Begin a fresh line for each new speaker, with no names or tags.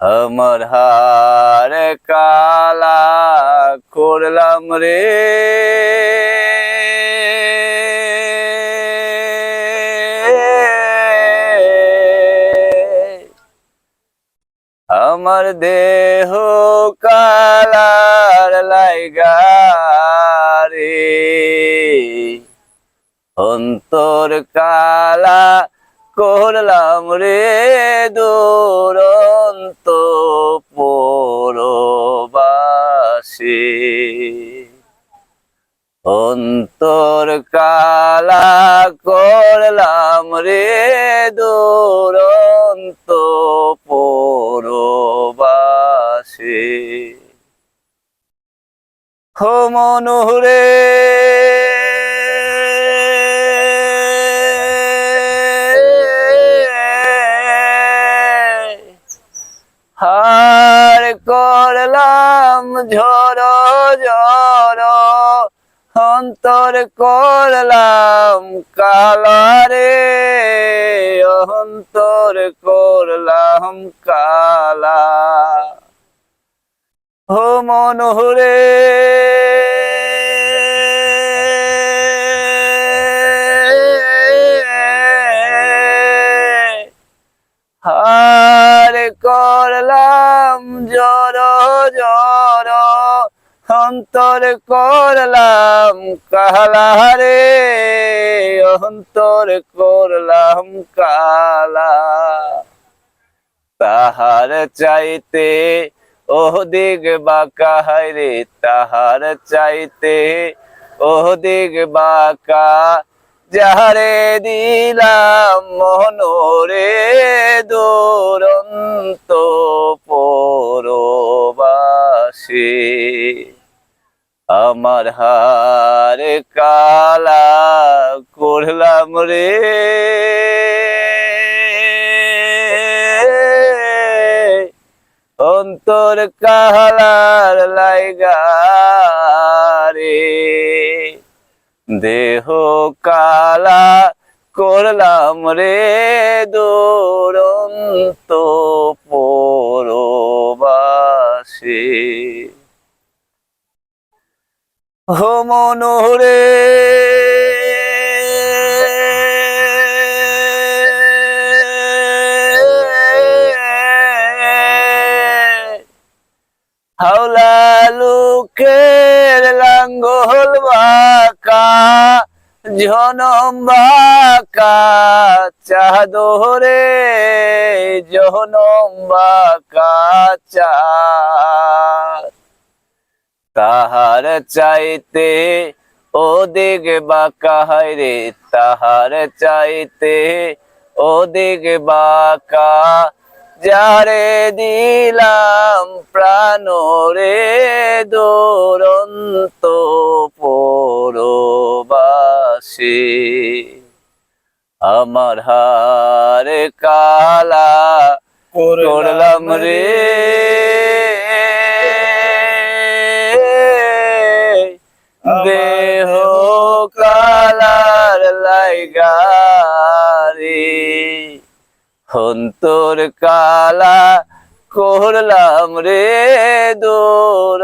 আমার হার কালা করলাম রে আমার দেহ কালার লাইগা রে অন্তর কালা করলাম রে দুরন্ত অন্তর কালা করলাম রে দুরন্ত পরবাসী। হো মনোহরে হার করলাম ঝড় ঝড় অন্তর করলাম কালারে অন্তর করলাম কালা। হো মনোহরে হার করলাম জড় জড় অন্তর করলাম কালারে অন্তর করলাম, কালা। তাহার চাইতে ওদিক বাঁকা হায় রে? তাহার চাইতে ওদিক বাঁকা যাহারে দিলাম মনোরে দুরন্ত পরবাসী। আমার হার কালা করলাম রে। অন্তর কালার লাইগা রে। দেহ কালা করলাম রে দুরন্ত। হো হাওলা লোকের লাঙ্গল বাঁকা জনম বাঁকা চাদরে জনম বাঁকা চাঁদ। তাহার চাইতে ওদিক বাঁকা হয় রে? তাহার চাইতে ওদিক বাঁকা যারে দিলাম প্রাণ রে দুরন্ত পরবাসী। আমার হার কালা করলাম রে। কালার লাইগারি। হন্তর কালা করলাম রে পর